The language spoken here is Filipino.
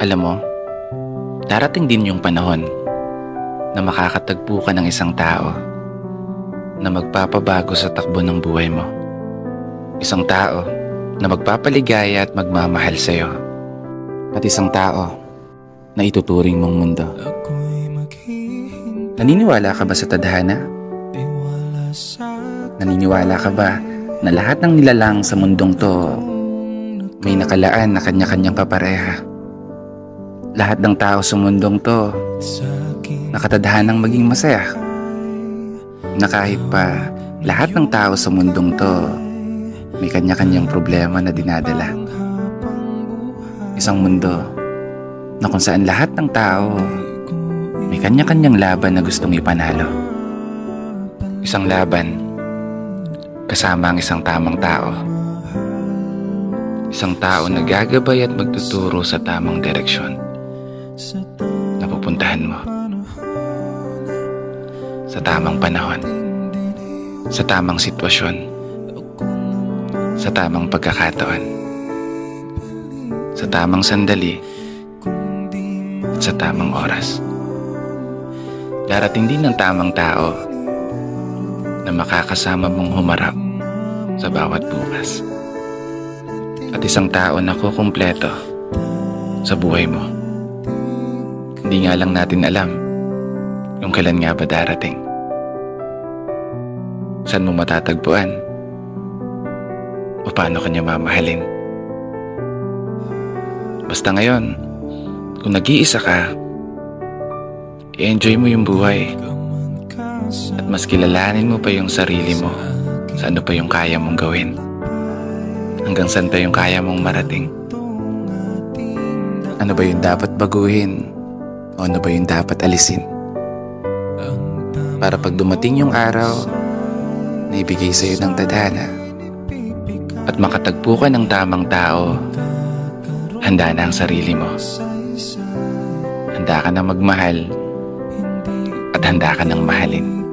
Alam mo, darating din yung panahon na makakatagpo ka ng isang tao na magpapabago sa takbo ng buhay mo. Isang tao na magpapaligaya at magmamahal sa'yo. At isang tao na ituturing mong mundo. Naniniwala ka ba sa tadhana? Naniniwala ka ba na lahat ng nilalang sa mundong to may nakalaan na kanya-kanyang kapareha? Lahat ng tao sa mundong to nakatadhanang maging masaya. Na kahit pa lahat ng tao sa mundong to may kanya-kanyang problema na dinadala. Isang mundo na kung saan lahat ng tao may kanya-kanyang laban na gustong ipanalo. Isang laban kasama ang isang tamang tao. Isang tao na gagabay at magtuturo sa tamang direksyon na pupuntahan mo. Sa tamang panahon. Sa tamang sitwasyon. Sa tamang pagkakataon. Sa tamang sandali. At sa tamang oras. Darating din ang tamang tao na makakasama mong humarap sa bawat bukas. At isang tao na kukumpleto sa buhay mo. Hindi nga lang natin alam kung kailan nga ba darating. Saan mo matatagpuan? O paano kanya mamahalin? Basta ngayon, kung nag-iisa ka, i-enjoy mo yung buhay. At mas kilalanin mo pa yung sarili mo sa ano pa yung kaya mong gawin. Hanggang saan pa yung kaya mong marating. Ano ba yung dapat baguhin? O ano ba yung dapat alisin? Para pag dumating yung araw na ibigay sa'yo ng tadhana at makatagpo ka ng tamang tao, handa na ang sarili mo. Handa ka na magmahal at handa ka ng mahalin.